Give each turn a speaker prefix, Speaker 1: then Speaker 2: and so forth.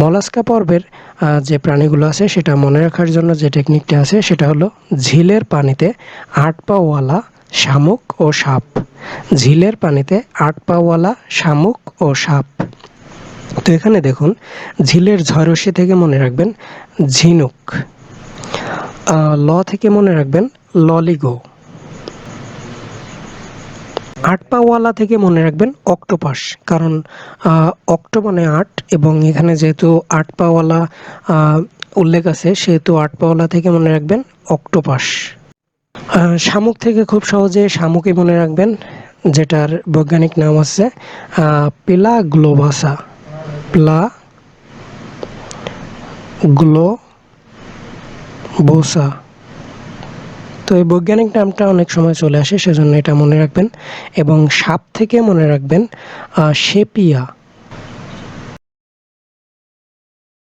Speaker 1: Mollusca পর্বের যে প্রাণীগুলো আছে সেটা মনে রাখার জন্য যে টেকনিকটা আছে সেটা হলো ঝিলের পানিতে আট পাওয়ালা শামুক ও সাপ। ঝিলের পানিতে আট পাওয়ালা শামুক ও সাপ। তো এখানে দেখুন, ঝিলের ঝরসি থেকে মনে রাখবেন ঝিনুক। ল থেকে মনে রাখবেন ললিগো। আট পাওয়ালা থেকে মনে রাখবেন অক্টোপাস, কারণ অক্টো মানে আট এবং এখানে যেহেতু আট পাওয়ালা উল্লেখ আছে, সেহেতু আট পাওয়ালা থেকে মনে রাখবেন অক্টোপাস। শামুক থেকে খুব সহজে শামুকই মনে রাখবেন, যেটার বৈজ্ঞানিক নাম আছে পিলা গ্লোবাসা প্লা গ্লোবোসা তো এই বৈজ্ঞানিক নামটা অনেক সময় চলে আসে, সেজন্য এটা মনে রাখবেন। এবং সাপ থেকে মনে রাখবেন সেপিয়া।